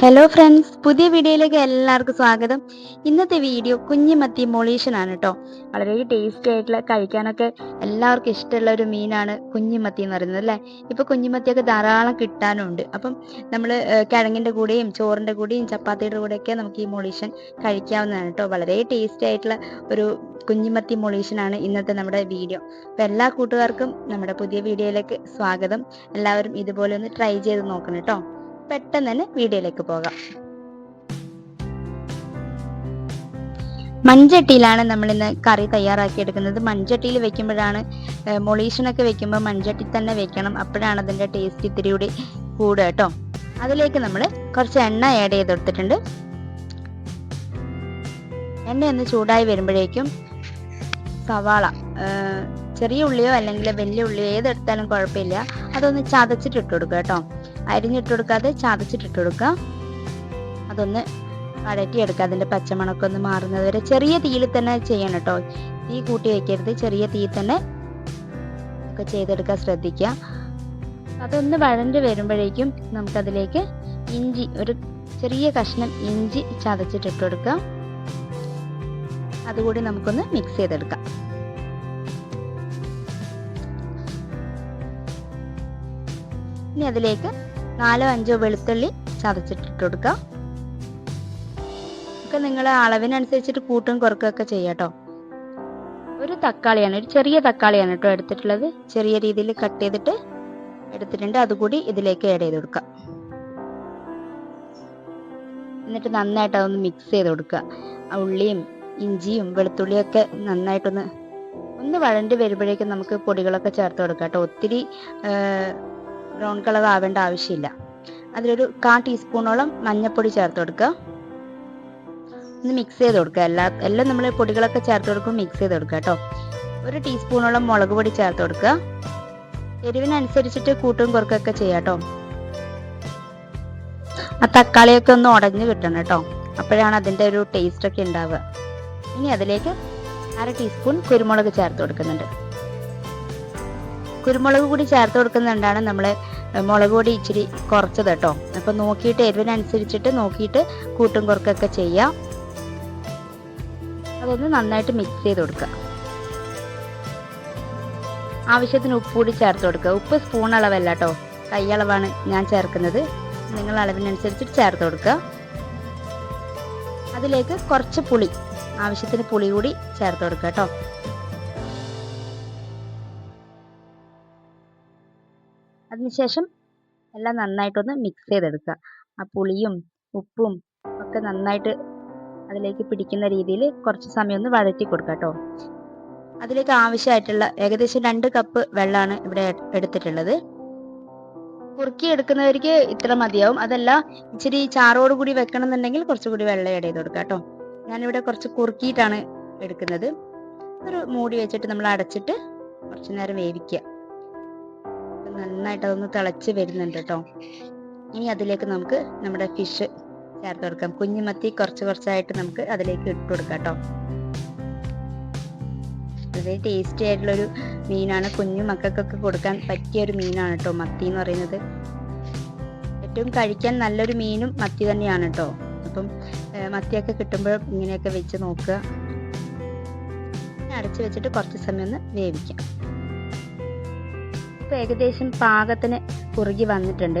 Hello friends പുതിയ വീഡിയോയിലേക്ക് എല്ലാവർക്കും സ്വാഗതം. ഇന്നത്തെ വീഡിയോ കുഞ്ഞിമത്തി മൊളീഷൻ ആണ് കേട്ടോ വളരെ ടേസ്റ്റി ആയിട്ടുള്ള കഴിക്കാനൊക്കെ എല്ലാവർക്കും ഇഷ്ടമുള്ള ഒരു മീനാണ് കുഞ്ഞിമത്തി എന്ന് പറയുന്നത് അല്ലേ? ഇപ്പൊ കുഞ്ഞിമത്തിയൊക്കെ ധാരാളം കിട്ടാനുണ്ട്. അപ്പം നമ്മൾ കിഴങ്ങിന്റെ കൂടെയും ചോറിന്റെ കൂടെയും ചപ്പാത്തിയുടെ കൂടെയൊക്കെ നമുക്ക് ഈ മൊളീഷൻ കഴിക്കാവുന്നതാണ് കേട്ടോ വളരെ ടേസ്റ്റി ആയിട്ടുള്ള ഒരു കുഞ്ഞിമത്തി മൊളീഷനാണ് ഇന്നത്തെ നമ്മുടെ വീഡിയോ. അപ്പം എല്ലാ കൂട്ടുകാർക്കും നമ്മുടെ പുതിയ വീഡിയോയിലേക്ക് സ്വാഗതം. എല്ലാവരും ഇതുപോലെ ഒന്ന് ട്രൈ ചെയ്ത് നോക്കണം കേട്ടോ പെട്ടെന്ന് തന്നെ വീഡിയോയിലേക്ക് പോകാം. മൺചട്ടിയിലാണ് നമ്മൾ ഇന്ന് കറി തയ്യാറാക്കി എടുക്കുന്നത് മൺചട്ടിയിൽ വെക്കുമ്പോഴാണ് മൊളീഷനൊക്കെ വെക്കുമ്പോൾ മൺചട്ടി തന്നെ വെക്കണം. അപ്പോഴാണ് അതിന്റെ ടേസ്റ്റ് ഇത്തിരി കൂടി കൂടുക കേട്ടോ. അതിലേക്ക് നമ്മൾ കുറച്ച് എണ്ണ ആഡ് ചെയ്ത് കൊടുത്തിട്ടുണ്ട് എണ്ണ ഒന്ന് ചൂടായി വരുമ്പോഴേക്കും സവാള ചെറിയ ഉള്ളിയോ അല്ലെങ്കിൽ വലിയ ഉള്ളിയോ ഏതെടുത്താലും കുഴപ്പമില്ല. അതൊന്ന് ചതച്ചിട്ട് ഇട്ട് കൊടുക്കുക കേട്ടോ. അരിഞ്ഞിട്ട് കൊടുക്കാതെ ചതച്ചിട്ടിട്ട് കൊടുക്കുക. അതൊന്ന് വഴറ്റിയെടുക്കുക. അതിന്റെ പച്ചമണക്കം ഒന്ന് മാറുന്നത് വരെ ചെറിയ തീയിൽ തന്നെ ചെയ്യണം കേട്ടോ. തീ കൂട്ടി വയ്ക്കരുത് ചെറിയ തീ തന്നെ ഒക്കെ ചെയ്തെടുക്കാൻ ശ്രദ്ധിക്കുക. അതൊന്ന് വഴണ്ട് വരുമ്പോഴേക്കും നമുക്കതിലേക്ക് ഇഞ്ചി ഒരു ചെറിയ കഷ്ണം ഇഞ്ചി ചതച്ചിട്ടിട്ട് കൊടുക്കുക. അതുകൂടി നമുക്കൊന്ന് മിക്സ് ചെയ്തെടുക്കാം. ഇനി അതിലേക്ക് നാലോ അഞ്ചോ വെളുത്തുള്ളി ചതച്ചിട്ടിട്ട് കൊടുക്കുക ഒക്കെ നിങ്ങൾ അളവിനനുസരിച്ചിട്ട് കൂട്ടും കുറക്കുകയൊക്കെ ചെയ്യാട്ടോ ഒരു തക്കാളിയാണ് ഒരു ചെറിയ തക്കാളിയാണ് കേട്ടോ എടുത്തിട്ടുള്ളത്. ചെറിയ രീതിയിൽ കട്ട് ചെയ്തിട്ട് എടുത്തിട്ടുണ്ട്. അതുകൂടി ഇതിലേക്ക് ആഡ് ചെയ്ത് കൊടുക്കുക എന്നിട്ട് നന്നായിട്ട് അതൊന്ന് മിക്സ് ചെയ്ത് കൊടുക്കുക. ഉള്ളിയും ഇഞ്ചിയും വെളുത്തുള്ളിയും ഒക്കെ നന്നായിട്ടൊന്ന് ഒന്ന് വഴണ്ടി വരുമ്പോഴേക്കും നമുക്ക് പൊടികളൊക്കെ ചേർത്ത് കൊടുക്കാം കേട്ടോ ഒത്തിരി ബ്രൗൺ കളർ ആവേണ്ട ആവശ്യമില്ല. അതിലൊരു കാ ടീസ്പൂണോളം മഞ്ഞൾപ്പൊടി ചേർത്ത് കൊടുക്കുക ഒന്ന് മിക്സ് ചെയ്ത് കൊടുക്കുക എല്ലാ എല്ലാം നമ്മൾ പൊടികളൊക്കെ ചേർത്ത് കൊടുക്കും മിക്സ് ചെയ്ത് കൊടുക്കുക കേട്ടോ. ഒരു ടീസ്പൂണോളം മുളക് പൊടി ചേർത്ത് കൊടുക്കുക എരിവിനനുസരിച്ചിട്ട് കൂട്ടും കുറക്കൊക്കെ ചെയ്യാം കേട്ടോ. ആ തക്കാളിയൊക്കെ ഒന്ന് ഉടഞ്ഞു കിട്ടണം കേട്ടോ. അപ്പോഴാണ് അതിന്റെ ഒരു ടേസ്റ്റ് ഒക്കെ ഉണ്ടാവുക. ഇനി അതിലേക്ക് അര ടീസ്പൂൺ കുരുമുളക് ചേർത്ത് കൊടുക്കുന്നുണ്ട്. കുരുമുളക് കൂടി ചേർത്ത് കൊടുക്കുന്നുണ്ടാണ് നമ്മൾ മുളക് പൊടി ഇച്ചിരി കുറച്ചത് കേട്ടോ. അപ്പം നോക്കിയിട്ട് എരിവിനനുസരിച്ചിട്ട് നോക്കിയിട്ട് കൂട്ടും കുറക്കൊക്കെ ചെയ്യാം. അതൊന്ന് നന്നായിട്ട് മിക്സ് ചെയ്ത് കൊടുക്കുക ആവശ്യത്തിന് ഉപ്പ് കൂടി ചേർത്ത് കൊടുക്കുക ഉപ്പ് സ്പൂൺ അളവല്ല കേട്ടോ. കൈയളവാണ് ഞാൻ ചേർക്കുന്നത്. നിങ്ങൾ അളവിനനുസരിച്ചിട്ട് ചേർത്ത് കൊടുക്കുക അതിലേക്ക് കുറച്ച് പുളി. ആവശ്യത്തിന് പുളി കൂടി ചേർത്ത് കൊടുക്കുക കേട്ടോ. അതിനുശേഷം എല്ലാം നന്നായിട്ടൊന്ന് മിക്സ് ചെയ്തെടുക്കുക. ആ പുളിയും ഉപ്പും ഒക്കെ നന്നായിട്ട് അതിലേക്ക് പിടിക്കുന്ന രീതിയിൽ കുറച്ച് സമയം ഒന്ന് വഴറ്റി കൊടുക്കുക കേട്ടോ. അതിലേക്ക് ആവശ്യമായിട്ടുള്ള ഏകദേശം രണ്ട് കപ്പ് വെള്ളമാണ് ഇവിടെ എടുത്തിട്ടുള്ളത്. കുറുക്കി എടുക്കുന്നവർക്ക് ഇത്ര മതിയാവും. അതല്ല ഇച്ചിരി ചാറോട് കൂടി വെക്കണം എന്നുണ്ടെങ്കിൽ കുറച്ചുകൂടി വെള്ളം ഇട ചെയ്ത് കൊടുക്കുക കേട്ടോ. ഞാനിവിടെ കുറച്ച് കുറുക്കിയിട്ടാണ് എടുക്കുന്നത്. ഒരു മൂടി വെച്ചിട്ട് നമ്മൾ അടച്ചിട്ട് കുറച്ചു നേരം വേവിക്കുക. നന്നായിട്ട് അതൊന്ന് തിളച്ച് വരുന്നുണ്ട് കേട്ടോ ഇനി അതിലേക്ക് നമുക്ക് നമ്മുടെ ഫിഷ് ചേർത്ത് കൊടുക്കാം. കുഞ്ഞുമത്തി കുറച്ച് കുറച്ചായിട്ട് നമുക്ക് അതിലേക്ക് ഇട്ട് കൊടുക്കാം കേട്ടോ വളരെ ടേസ്റ്റി ആയിട്ടുള്ളൊരു മീനാണ്. കുഞ്ഞു മക്കൾക്കൊക്കെ കൊടുക്കാൻ പറ്റിയ ഒരു മീനാണ് കേട്ടോ മത്തി എന്ന് പറയുന്നത്. ഏറ്റവും കഴിക്കാൻ നല്ലൊരു മീനും മത്തി തന്നെയാണ് കേട്ടോ അപ്പം മത്തിയൊക്കെ കിട്ടുമ്പോൾ ഇങ്ങനെയൊക്കെ വെച്ച് നോക്കുക. അടച്ചു വെച്ചിട്ട് കുറച്ച് സമയം ഒന്ന് വേവിക്കാം. ഇപ്പം ഏകദേശം പാകത്തിന് കുറുകി വന്നിട്ടുണ്ട്.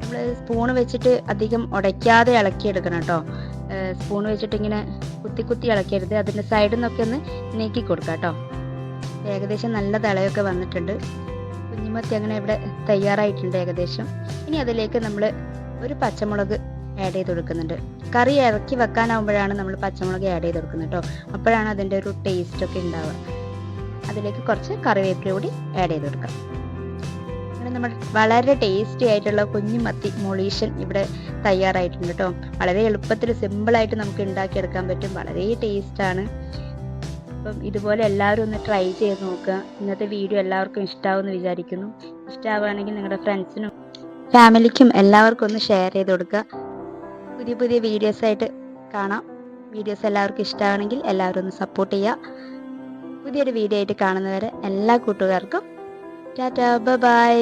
നമ്മൾ സ്പൂൺ വെച്ചിട്ട് അധികം ഉടയ്ക്കാതെ ഇളക്കിയെടുക്കണം കേട്ടോ. സ്പൂൺ വെച്ചിട്ട് ഇങ്ങനെ കുത്തി കുത്തി ഇളക്കരുത് അതിന്റെ സൈഡിൽ നിന്നൊക്കെ ഒന്ന് നീക്കി കൊടുക്കുക കേട്ടോ. ഏകദേശം നല്ല തിളയൊക്കെ വന്നിട്ടുണ്ട്. കുഞ്ഞുമത്തി അങ്ങനെ ഇവിടെ തയ്യാറായിട്ടുണ്ട് ഏകദേശം. ഇനി അതിലേക്ക് നമ്മൾ ഒരു പച്ചമുളക് ആഡ് ചെയ്ത് കൊടുക്കുന്നുണ്ട്. കറി ഇറക്കി വെക്കാനാവുമ്പോഴാണ് നമ്മൾ പച്ചമുളക് ആഡ് ചെയ്ത് കൊടുക്കുന്നത് കേട്ടോ. അപ്പോഴാണ് അതിന്റെ ഒരു ടേസ്റ്റ് ഒക്കെ ഉണ്ടാവുക. അതിലേക്ക് കുറച്ച് കറിവേപ്പില കൂടി ആഡ് ചെയ്ത് കൊടുക്കാം. അങ്ങനെ നമ്മൾ വളരെ ടേസ്റ്റി ആയിട്ടുള്ള കുഞ്ഞു മത്തി മൊളീഷൻ ഇവിടെ തയ്യാറായിട്ടുണ്ട് കേട്ടോ. വളരെ എളുപ്പത്തിൽ സിമ്പിളായിട്ട് നമുക്ക് ഉണ്ടാക്കിയെടുക്കാൻ പറ്റും. വളരെ ടേസ്റ്റാണ് അപ്പം ഇതുപോലെ എല്ലാവരും ഒന്ന് ട്രൈ ചെയ്ത് നോക്കുക. ഇന്നത്തെ വീഡിയോ എല്ലാവർക്കും ഇഷ്ടമാവുമെന്ന് വിചാരിക്കുന്നു. ഇഷ്ടമാവുകയാണെങ്കിൽ നിങ്ങളുടെ ഫ്രണ്ട്സിനും ഫാമിലിക്കും എല്ലാവർക്കും ഒന്ന് ഷെയർ ചെയ്ത് കൊടുക്കുക. പുതിയ പുതിയ വീഡിയോസ് ആയിട്ട് കാണാം. വീഡിയോസ് എല്ലാവർക്കും ഇഷ്ടമാണെങ്കിൽ എല്ലാവരും ഒന്ന് സപ്പോർട്ട് ചെയ്യുക. പുതിയൊരു വീഡിയോ ആയിട്ട് കാണുന്നവരെ എല്ലാ കൂട്ടുകാർക്കും ടാറ്റാ ബൈ